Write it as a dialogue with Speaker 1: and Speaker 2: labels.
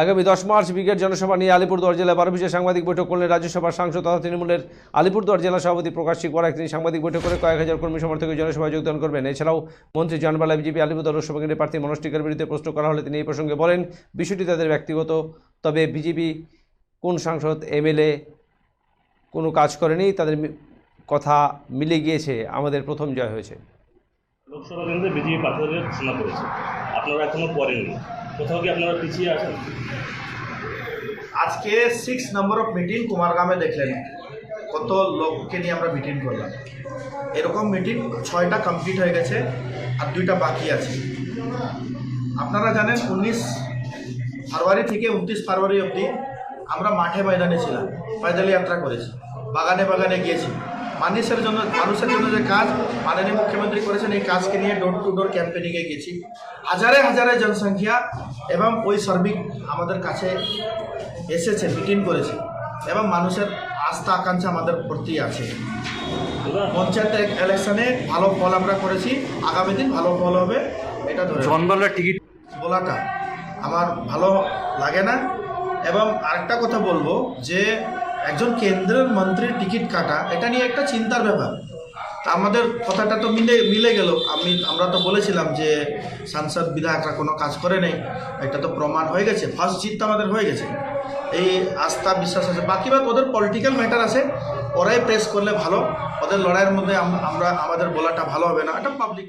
Speaker 1: আগামী দশ March brigade জনসভা নিয়ে আলিপুরদুয়ার জেলায় বারো বিশে সাংবাদিক বৈঠক করলেন রাজ্যসভার সাংসদ তথা তৃণমূলের আলিপুরদুয়ার জেলা সভাপতি প্রকাশ শিকবরাক তিনি সাংবাদিক বৈঠক করে কয়েক হাজার কর্মী সমর্থক এই জনসভায় যোগদান করবেন। এছাড়াও মন্ত্রী জনবালা বিজেপি, আলিপুরদুয়ার লোকসভা কেন্দ্রের প্রার্থী মনোজ টিকার বিরুদ্ধে প্রশ্ন করা হলে তিনি এই প্রসঙ্গে বলেন, বিষয়টি তাদের ব্যক্তিগত। তবে বিজেপি কোন সাংসদ, এমএলএ কোনো কাজ করেনি, তাদের কথা মিলে গিয়েছে, আমাদের প্রথম জয় হয়েছে।
Speaker 2: লোকসভা কেন্দ্রে বিজেপি প্রার্থীদের ঘোষণা করেছে। আপনারা এখনও করেননি। কোথাও কি আপনারা পিছিয়ে আছেন?
Speaker 3: আজকে সিক্স নম্বর অফ মিটিং কুমারগ্রামে দেখলেন। কত লোককে নিয়ে আমরা মিটিং করলাম। এরকম মিটিং ছয়টা কমপ্লিট হয়ে গেছে আর দুইটা বাকি আছে। আপনারা জানেন, উনিশ ফেব্রুয়ারি থেকে উনত্রিশ ফেব্রুয়ারি অবধি আমরা মাঠে ময়দানে ছিলাম। পয়দল যাত্রা করেছি। বাগানে বাগানে গিয়েছি। মানুষের জন্য মানুষের জন্য যে কাজ মাননীয় মুখ্যমন্ত্রী করেছেন এই কাজকে নিয়ে ডোর টু ডোর ক্যাম্পেনিংয়ে গেছি। হাজারে হাজারে জনসংখ্যা এবং ওই শ্রমিক আমাদের কাছে এসেছে মিটিং করেছে এবং মানুষের আস্থা আকাঙ্ক্ষা আমাদের প্রতি আছে। পঞ্চায়েত ইলেকশনে ভালো ফল আমরা করেছি আগামী দিন ভালো ফল হবে এটা
Speaker 4: জনবাংলার টিকিট
Speaker 3: বলাটা আমার ভালো লাগে না। এবং আরেকটা কথা বলব যে একজন কেন্দ্রের মন্ত্রীর টিকিট কাটা, এটা নিয়ে একটা চিন্তার ব্যাপার। আমাদের কথাটা তো মিলে মিলে গেল। আমি, আমরা তো বলেছিলাম যে সাংসদ বিধায়করা কোনো কাজ করে নেই এটা তো প্রমাণ হয়ে গেছে ফার্স্ট জিত আমাদের হয়ে গেছে। এই আস্থা বিশ্বাস আছে। বাকি বাদ ওদের পলিটিক্যাল ম্যাটার আছে, ওরাই প্রেস করলে ভালো। ওদের লড়াইয়ের মধ্যে আমরা, আমাদের বলাটা ভালো হবে না। এটা পাবলিক